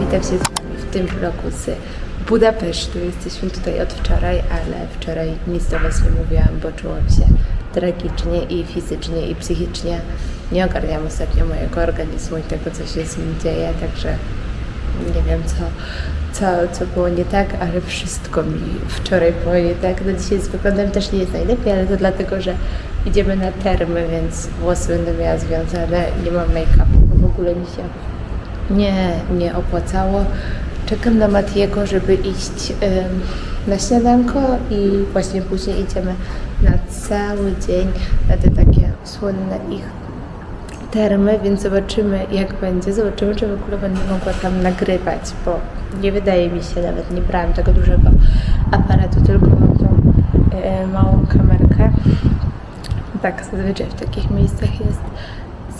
Witam się z Wami w tym vlogu z Budapesztu. Jesteśmy tutaj od wczoraj, ale wczoraj nic do Was nie mówiłam, bo czułam się tragicznie i fizycznie i psychicznie. Nie ogarniam ostatnio mojego organizmu i tego, co się z nim dzieje, także nie wiem, co, co, co było nie tak, ale wszystko mi wczoraj było nie tak. No dzisiaj z wyglądem też nie jest najlepiej, ale to dlatego, że idziemy na termy, więc włosy będę miała związane, nie mam make-upu, w ogóle mi się nie, nie opłacało. Czekam na Matiego, żeby iść na śniadanko i właśnie później idziemy na cały dzień na te takie słynne ich termy, więc zobaczymy jak będzie. Zobaczymy, czy w ogóle będę mogła tam nagrywać, bo nie wydaje mi się, nawet nie brałam tego dużego aparatu, tylko mam tą e, małą kamerkę. Tak, zazwyczaj w takich miejscach jest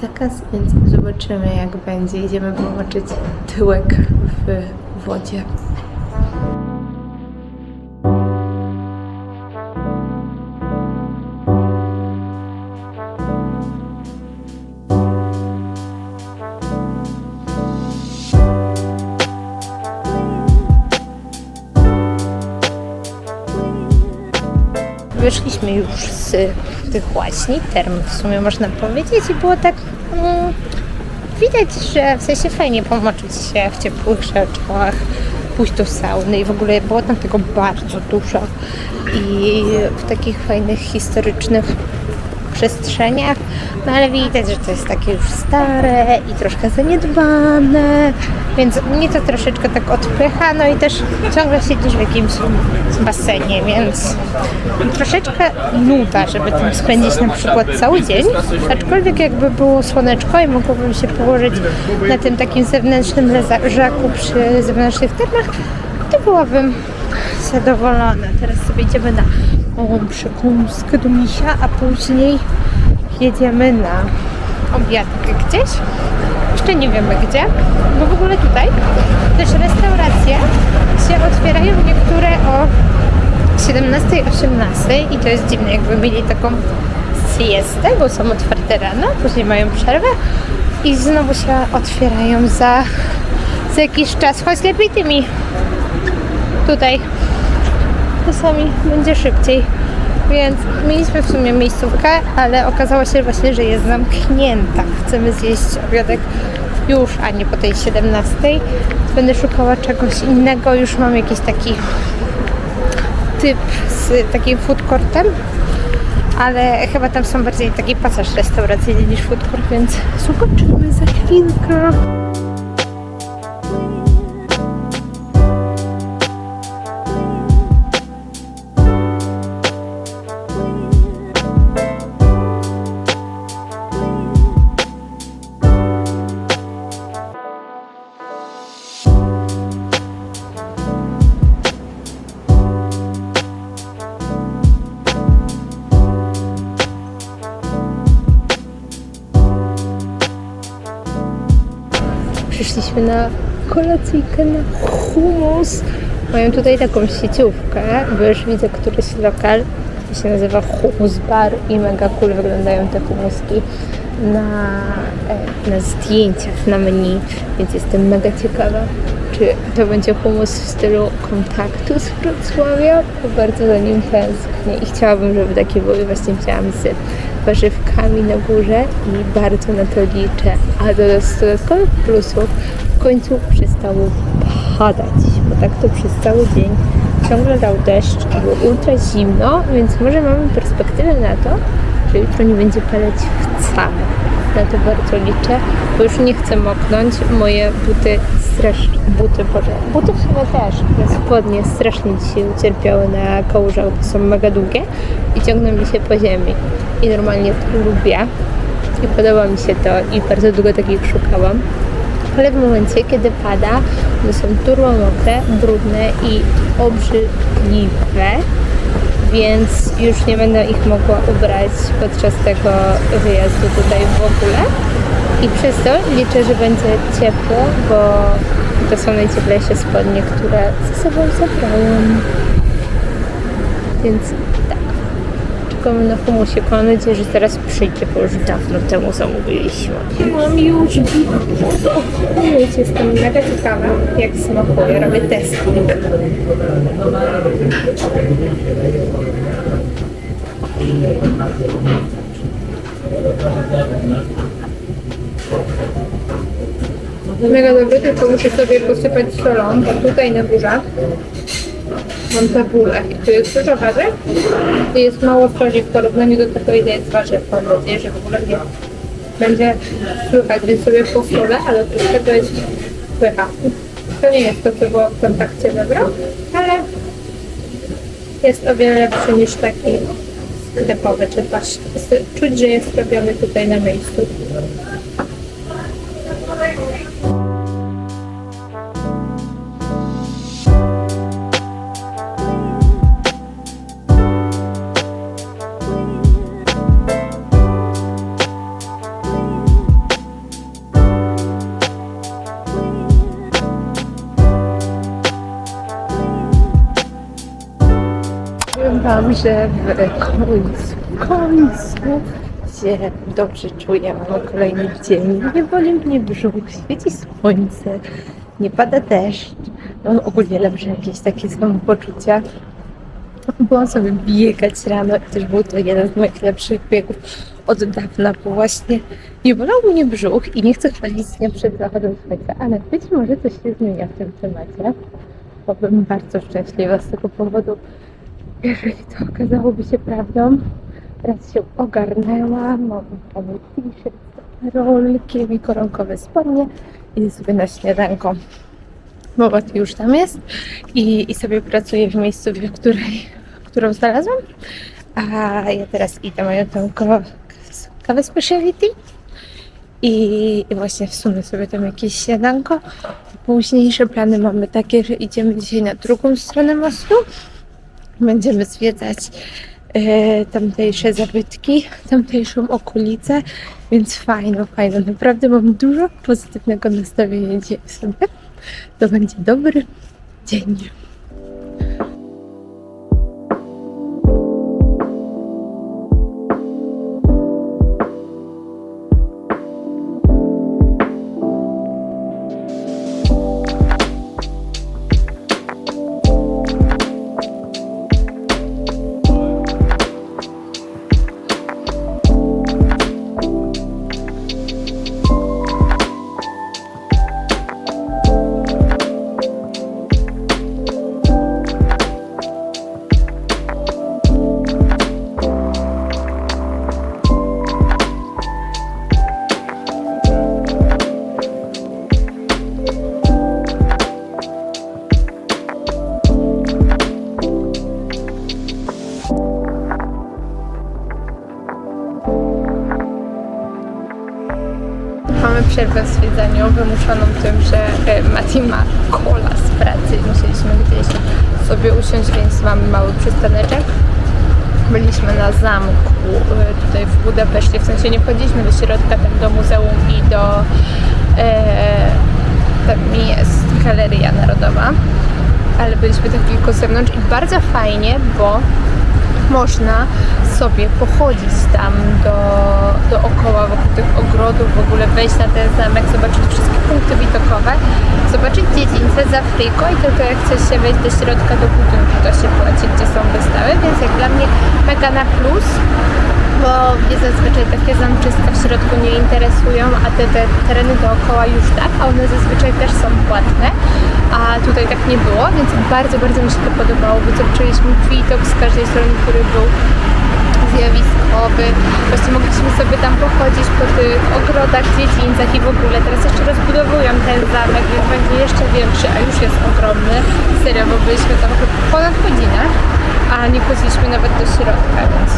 zakaz, więc zobaczymy jak będzie. Idziemy pomoczyć tyłek w wodzie. Wyszliśmy już z tych właśnie term, w sumie można powiedzieć, i było tak widać, że w sensie fajnie pomoczyć się w ciepłych rzeczach, pójść do sauny i w ogóle było tam tego bardzo dużo i w takich fajnych historycznych przestrzeniach, no ale widać, że to jest takie już stare i troszkę zaniedbane, więc mnie to troszeczkę tak odpycha, no i też ciągle siedzisz w jakimś basenie, więc troszeczkę nuda, żeby tam spędzić na przykład cały dzień, aczkolwiek jakby było słoneczko i mogłabym się położyć na tym takim zewnętrznym leżaku przy zewnętrznych termach, to byłabym zadowolona. Teraz sobie idziemy na małą przekąskę do misia, a później jedziemy na obiadek gdzieś. Jeszcze nie wiemy gdzie, bo w ogóle tutaj też restauracje się otwierają niektóre o 17-18 i to jest dziwne, jakby mieli taką siestę, bo są otwarte rano, później mają przerwę i znowu się otwierają za, za jakiś czas. Chodź lepiej tymi tutaj czasami będzie szybciej. Więc mieliśmy w sumie miejscówkę, ale okazało się właśnie, że jest zamknięta. Chcemy zjeść obiadek już, a nie po tej 17. Będę szukała czegoś innego. Już mam jakiś taki typ z takim food courtem, ale chyba tam są bardziej taki pasaż restauracyjny niż food court, więc zobaczymy za chwilkę. Na kolacyjkę na humus. Mają tutaj taką sieciówkę, bo już widzę któryś lokal. To się nazywa Humus Bar i mega cool wyglądają te humuski na, e, na zdjęciach, na menu, więc jestem mega ciekawa, czy to będzie humus w stylu kontaktu z Wrocławia, bo bardzo za nim tęsknię i chciałabym, żeby takie były. Właśnie chciałam z warzywkami na górze i bardzo na to liczę. A do dodatkowych plusów w końcu przestało padać, bo tak to przez cały dzień ciągle lał deszcz, było ultra zimno, więc może mamy perspektywę na to, że jutro nie będzie padać wcale. Na to bardzo liczę, bo już nie chcę moknąć. Moje buty strasznie, buty, boże, buty sumie też, te spodnie strasznie dzisiaj ucierpiały na kałużach, bo są mega długie i ciągną mi się po ziemi. I normalnie to lubię i podoba mi się to i bardzo długo takich szukałam. Ale w momencie, kiedy pada, one są turbo mokre, brudne i obrzydliwe, więc już nie będę ich mogła ubrać podczas tego wyjazdu tutaj w ogóle. I przez to liczę, że będzie ciepło, bo to są najcieplejsze spodnie, które ze sobą zabrałam. Więc czekamy na humusie. Mam nadzieję, że teraz przyjdzie, bo już dawno temu zamówiliśmy. Mam już humus. Jestem mega ciekawa, jak smakuje. Robię test. Mega dobry, tylko muszę sobie posypać solą, tutaj na górze mam tabulę tu jest dużo warzyw jest mało soli w porównaniu do tego, ile jest warzyw. Mam nadzieję, że w ogóle nie będzie słychać, więc sobie posolę, ale troszkę to jest słychać. To nie jest to, co było w kontakcie dobra, ale jest o wiele lepszy niż taki sklepowy, czy też czuć, że jest robiony tutaj na miejscu. Że w końcu, w końcu się dobrze czuję. Mamy kolejny dzień. Nie boli mnie brzuch, świeci słońce, nie pada deszcz. Mam ogólnie lepsze jakieś takie samopoczucia. Byłam sobie biegać rano i też był to jeden z moich lepszych biegów od dawna, bo właśnie nie bolał mnie brzuch i nie chcę chwalić dnia przed zachodem słońca, ale być może coś się zmienia w tym temacie. Byłabym bardzo szczęśliwa z tego powodu, jeżeli to okazałoby się prawdą. Raz się ogarnęłam, mam mamy t-shirt, rolki i koronkowe spodnie. Idę sobie na śniadanko. Mowa już tam jest i, i sobie pracuję w miejscu, w której, którą znalazłam. A ja teraz idę, mają ko- kawę speciality i, i właśnie wsunę sobie tam jakieś śniadanko. Późniejsze plany mamy takie, że idziemy dzisiaj na drugą stronę mostu. Będziemy zwiedzać e, tamtejsze zabytki, tamtejszą okolicę, więc fajno, fajno. Naprawdę mam dużo pozytywnego nastawienia dzisiaj sobie. To będzie dobry dzień. Przystaneczek. Byliśmy na zamku e, tutaj w Budapeszcie, w sensie nie wchodziliśmy do środka, tam do muzeum i do e, tam jest Galeria Narodowa, ale byliśmy tak tylko z zewnątrz i bardzo fajnie, bo można sobie pochodzić tam do, dookoła, wokół tych ogrodów, w ogóle wejść na ten zamek, zobaczyć wszystkie punkty widokowe, zobaczyć dziedzińce z Afryką i tylko jak chce się wejść do środka do budynku, to się płaci, gdzie są wystawy, więc jak dla mnie mega na plus, bo mnie zazwyczaj takie zamczyska w środku nie interesują, a te, te tereny dookoła już tak, a one zazwyczaj też są płatne, a tutaj tak nie było, więc bardzo, bardzo mi się to podobało, bo zobaczyliśmy widok z każdej strony, który był zjawiskowy. Właśnie mogliśmy sobie tam pochodzić po tych ogrodach, dziedzińcach i w ogóle. Teraz jeszcze rozbudowują ten zamek, więc będzie jeszcze większy, a już jest ogromny. Serio, bo byliśmy tam ponad godzinę, a nie chodziliśmy nawet do środka, więc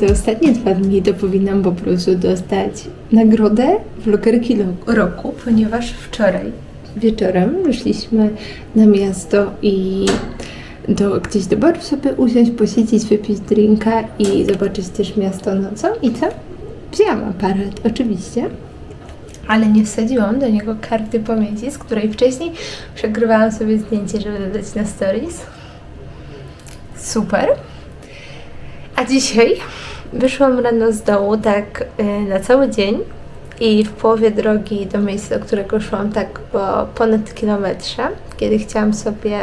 te ostatnie dwa dni to powinnam po prostu dostać nagrodę vlogerki lo- roku, ponieważ wczoraj wieczorem wyszliśmy na miasto i do, gdzieś do baru sobie usiąść, posiedzieć, wypić drinka i zobaczyć też miasto nocą. I co? Wzięłam aparat, oczywiście. Ale nie wsadziłam do niego karty pamięci, z której wcześniej przegrywałam sobie zdjęcie, żeby dodać na stories. Super. A dzisiaj wyszłam rano z domu tak y, na cały dzień i w połowie drogi do miejsca, do którego szłam tak po ponad kilometrze, kiedy chciałam sobie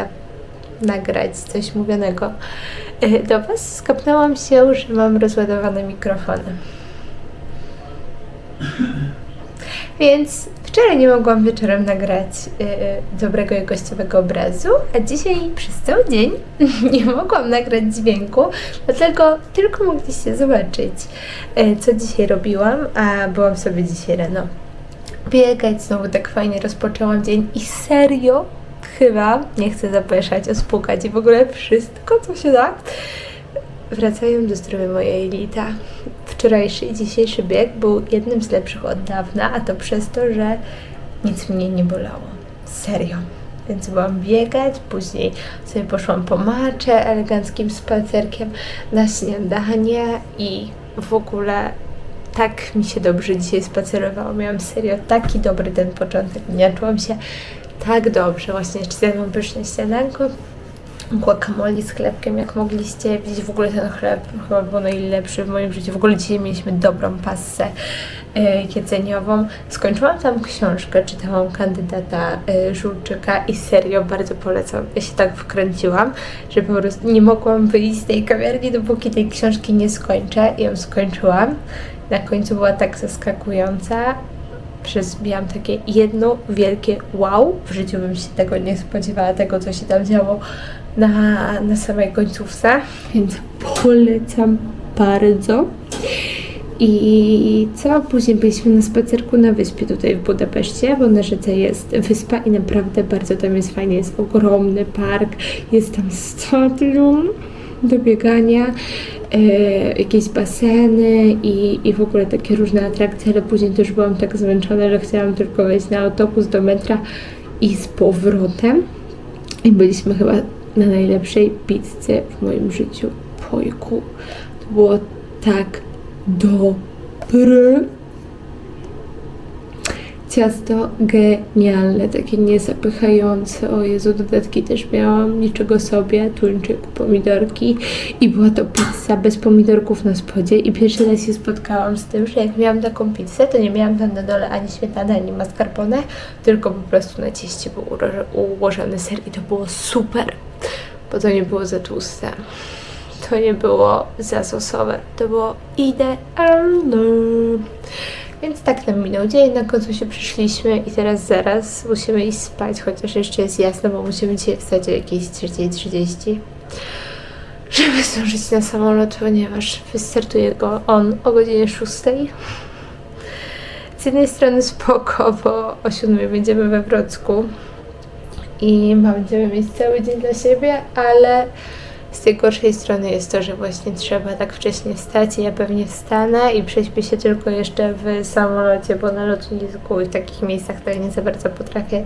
nagrać coś mówionego y, do Was, skapnęłam się, że mam rozładowane mikrofony. Więc wczoraj nie mogłam wieczorem nagrać y, dobrego i gościowego obrazu, a dzisiaj przez cały dzień nie mogłam nagrać dźwięku, dlatego tylko mogliście zobaczyć, y, co dzisiaj robiłam, a byłam sobie dzisiaj rano biegać, znowu tak fajnie rozpoczęłam dzień i serio chyba, nie chcę zapeszać, ospukać i w ogóle wszystko, co się da, wracają do zdrowia moje elita. Wczorajszy i dzisiejszy bieg był jednym z lepszych od dawna, a to przez to, że nic mnie nie bolało. Serio. Więc byłam biegać, później sobie poszłam po macze eleganckim spacerkiem na śniadanie i w ogóle tak mi się dobrze dzisiaj spacerowało. Miałam serio taki dobry ten początek dnia. Czułam się tak dobrze. Właśnie jeszcze zjadłam pyszne śniadanko, guacamole z chlebkiem, jak mogliście widzieć. W ogóle ten chleb chyba był najlepszy w moim życiu. W ogóle dzisiaj mieliśmy dobrą passę y, jedzeniową. Skończyłam tam książkę, czytałam kandydata y, Żulczyka i serio bardzo polecam. Ja się tak wkręciłam, że po prostu nie mogłam wyjść z tej kawiarni, dopóki tej książki nie skończę. I ją skończyłam. Na końcu była tak zaskakująca, przezbijam takie jedno wielkie wow. W życiu bym się tego nie spodziewała, tego co się tam działo na, na samej końcówce, więc polecam bardzo. I co? Później byliśmy na spacerku na wyspie tutaj w Budapeszcie, bo na rzece jest wyspa i naprawdę bardzo tam jest fajnie. Jest ogromny park, jest tam stadion do biegania, e, jakieś baseny i, i w ogóle takie różne atrakcje, ale później też byłam tak zmęczona, że chciałam tylko wejść na autobus do metra i z powrotem. I byliśmy chyba na najlepszej pizzy w moim życiu. Pojku. To było tak dobre. Ciasto genialne, takie niezapychające. O Jezu, dodatki też miałam, niczego sobie, tuńczyk, pomidorki i była to pizza bez pomidorków na spodzie i pierwszy raz się spotkałam z tym, że jak miałam taką pizzę, to nie miałam tam na dole ani śmietany, ani mascarpone, tylko po prostu na cieście był ułożo- ułożony ser i to było super, bo to nie było za tłuste. To nie było za sosowe, to było idealne. Więc tak nam minął dzień, na końcu się przyszliśmy i teraz zaraz musimy iść spać, chociaż jeszcze jest jasno, bo musimy dzisiaj wstać o jakiejś 3.30, żeby zdążyć na samolot, ponieważ wystartuje go on o godzinie 6. Z jednej strony spoko, bo o 7 będziemy we Wrocku i będziemy mieć cały dzień dla siebie, ale z tej gorszej strony jest to, że właśnie trzeba tak wcześnie wstać i ja pewnie wstanę i prześpię się tylko jeszcze w samolocie, bo na lotnisku i w takich miejscach to ja nie za bardzo potrafię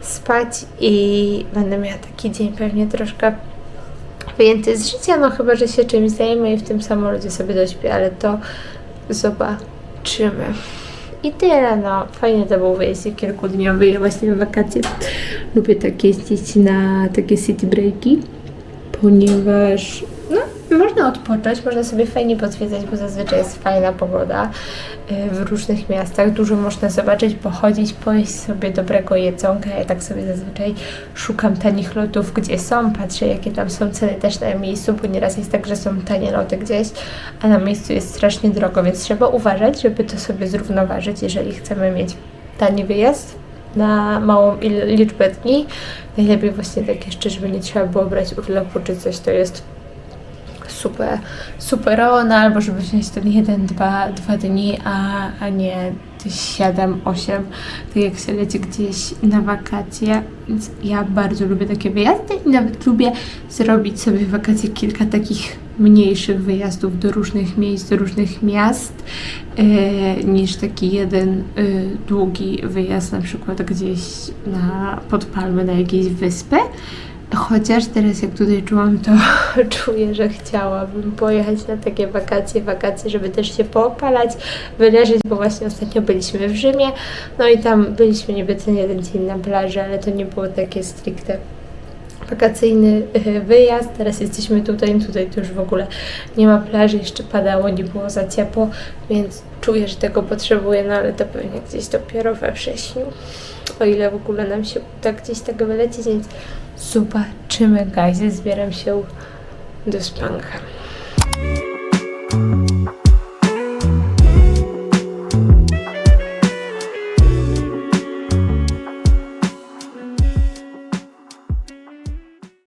spać i będę miała taki dzień pewnie troszkę wyjęty z życia, no chyba, że się czymś zajmę i w tym samolocie sobie dośpię, ale to zobaczymy. I tyle, no. Fajnie to był wyjście kilkudniowy. Ja właśnie w wakacje lubię tak jeździć na takie city breaki ponieważ no, można odpocząć, można sobie fajnie pozwiedzać, bo zazwyczaj jest fajna pogoda y, w różnych miastach. Dużo można zobaczyć, pochodzić, pojeść sobie dobrego jedzonka. Ja tak sobie zazwyczaj szukam tanich lotów, gdzie są, patrzę jakie tam są ceny też na miejscu, bo nieraz jest tak, że są tanie loty gdzieś, a na miejscu jest strasznie drogo, więc trzeba uważać, żeby to sobie zrównoważyć, jeżeli chcemy mieć tani wyjazd na małą liczbę dni. Najlepiej właśnie tak jeszcze, żeby nie trzeba było brać urlopu czy coś, to jest super, super no albo żeby wziąć ten jeden, dwa, dwa dni, a, a nie 7, 8, tak jak się leci gdzieś na wakacje, więc ja bardzo lubię takie wyjazdy i nawet lubię zrobić sobie wakacje kilka takich mniejszych wyjazdów do różnych miejsc, do różnych miast, e, niż taki jeden e, długi wyjazd, na przykład gdzieś na, pod palmy na jakieś wyspę. Chociaż teraz jak tutaj czułam, to czuję, że chciałabym pojechać na takie wakacje, wakacje, żeby też się poopalać, wyleżeć, bo właśnie ostatnio byliśmy w Rzymie, no i tam byliśmy niby ten jeden dzień na plaży, ale to nie było takie stricte wakacyjny e, wyjazd. Teraz jesteśmy tutaj, tutaj to już w ogóle nie ma plaży, jeszcze padało, nie było za ciepło, więc czuję, że tego potrzebuję, no ale to pewnie gdzieś dopiero we wrześniu, o ile w ogóle nam się uda gdzieś tak wylecieć, więc zobaczymy, guys, zbieram się do spanka.